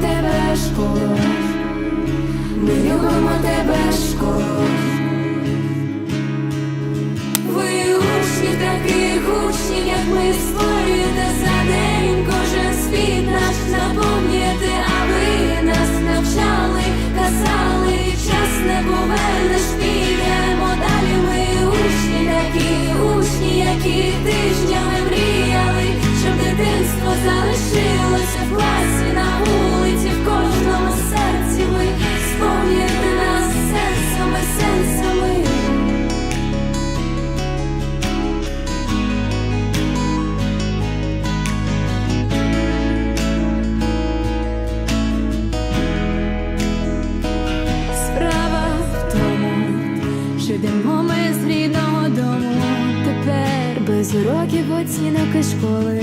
Тебе, школа. Ми любимо тебе, школа. Ви учні таких учнів, як ми створюєте за день кожен світ оцінок і школи.